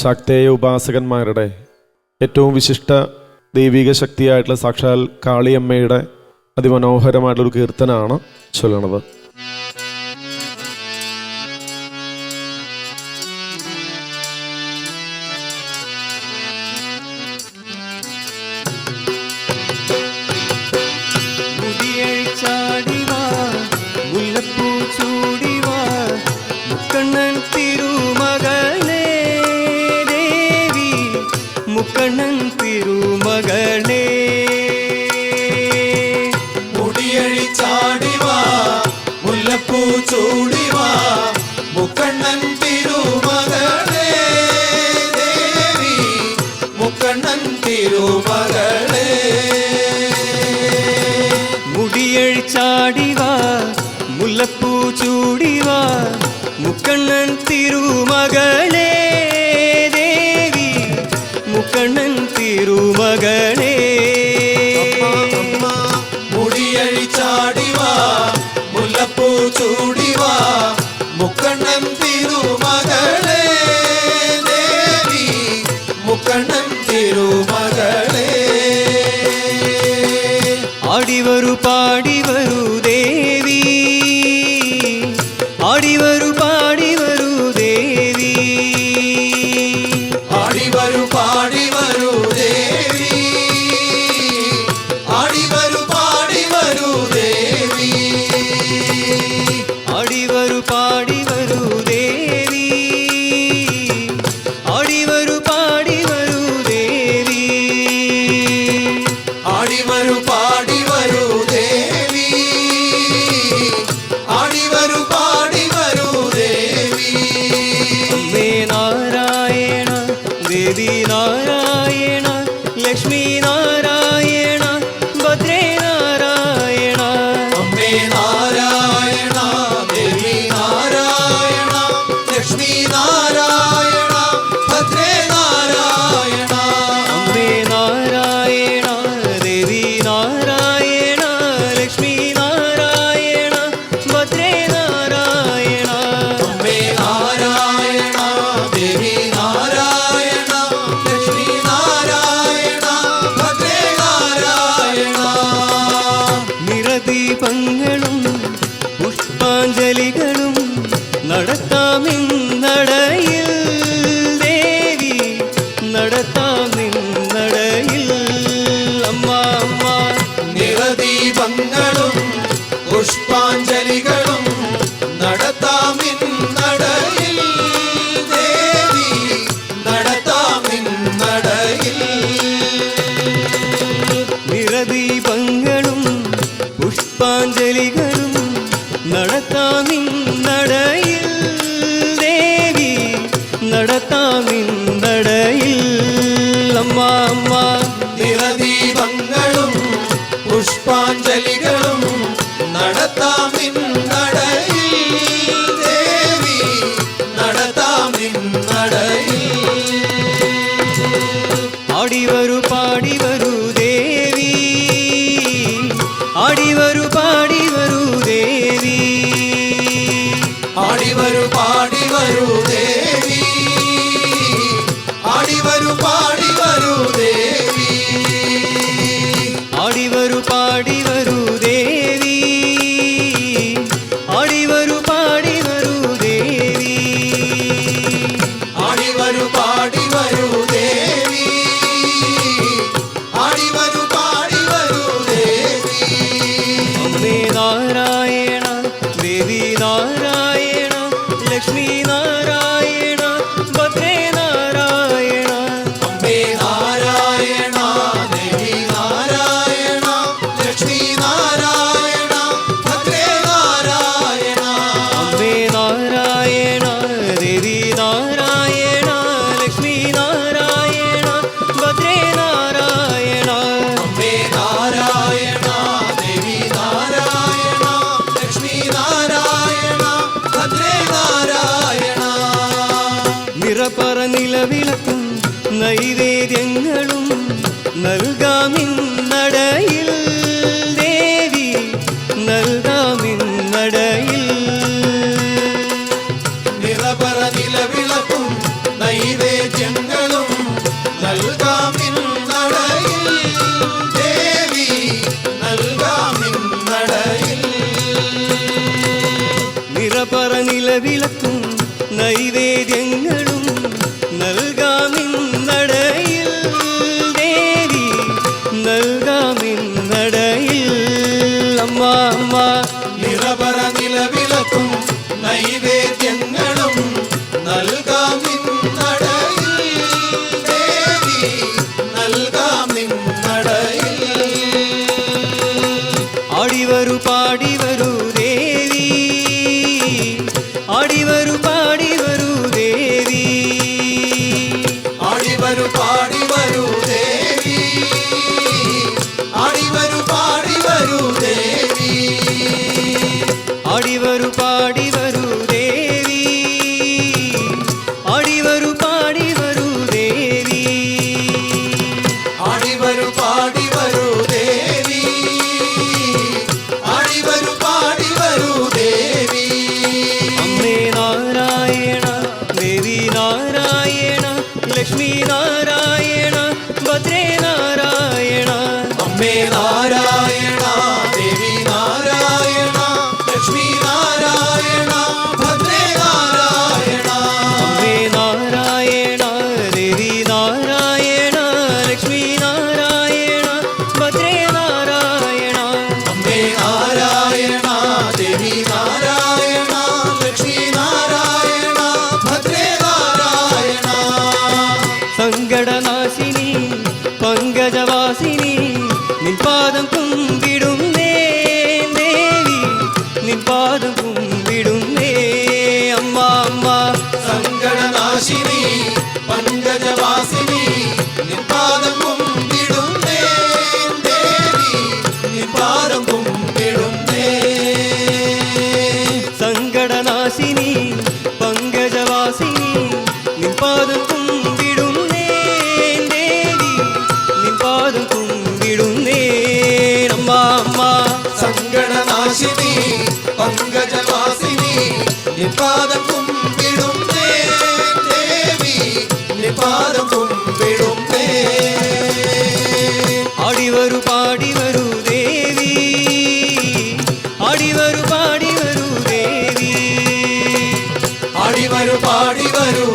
ശക്തേയ ഉപാസകന്മാരുടെ ഏറ്റവും വിശിഷ്ട ദൈവിക ശക്തിയായിട്ടുള്ള സാക്ഷാൽ കാളിയമ്മയുടെ അതിമനോഹരമായിട്ടുള്ളൊരു കീർത്തനാണ് ചൊല്ലണത് திருமகளே முடியழி சாடிவா முல்லப்பூ சூடிவா முக்கண்ணன் திருமகளே தேவி முக்கண்ணன் திருமகளே முடியழி சாடிவா முல்லப்பூ சூடிவா முக்கண்ணன் திருமகளே மகனே முடியழி சாடிவா முல்லப்பூ சூடிவா. முக்கண்ணம் திருமகளே தேவி. முக்கண்ணம் திருமகளே. ஆடிவரு பாடிவரு தேவி. ஆடிவரு பாடிவரு தேவி. ஆடிவரு பாடி നടത്താമിൻ നടയിൽ ദേവി നടത്താമിൻ നടയിൽ അമ്മാം हरे नारायण വിളക്കും നൈവേദ്യങ്ങളും നൽകാമിന്നടയിൽ ദേവി നൽകാമിന്നടയിൽ നിറപറ നിലവിളക്കും നൈവേദ്യങ്ങളും നൽകാമിന്നടയിൽ ദേവി നൽകാമിന്നടയിൽ നിറപറ നിലവിളക്കും നൈവേദ്യങ്ങൾ നൈവേദ്യങ്ങളും നൽകാം നിന്നടയിൽ ദേവി നൽകാം നിന്നടയിൽ ആടിവരു പാടിവരു ദേവി. ആടിവരു പാടിവരു ദേവി. ആടിവരു சங்கடநாசினி பங்கஜவாசினி நிபாதம் கும்பிடும் தேவி நிபாதம் கும்பிடும் ஆடிவரு பாடிவரு தேவி ஆடிவரு பாடிவரு தேவி. ஆடிவரு பாடிவரு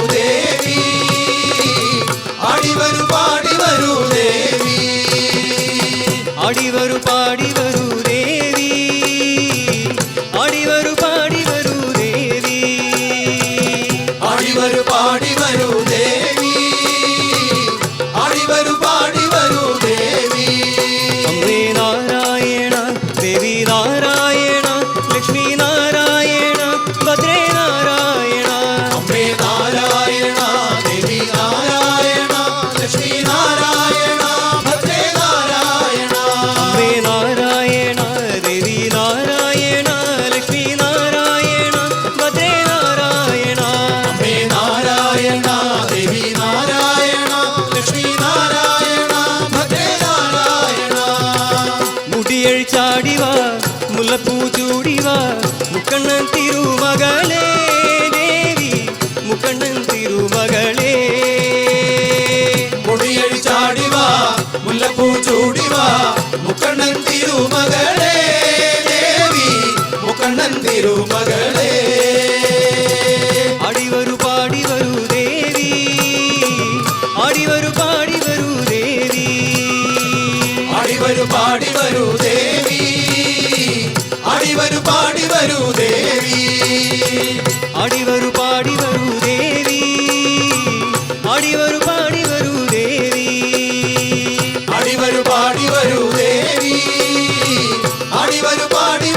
திருமகளே தேவி முக்கண்ணன் திருமகளே. கொடியடி சாடிவா முல்லப்பூ சூடிவா முக்கண்ணன் திருமகளே தேவி முக்கண்ணன் திருமகளே. அடிவரு பாடி வரு தேவி அடிவரு பாடி வரு தேவி. அடிவரு பாடி வரு தேவி அடிவரு பாடி தேவி பாடி வருவேரி ஆடி வரு பாடி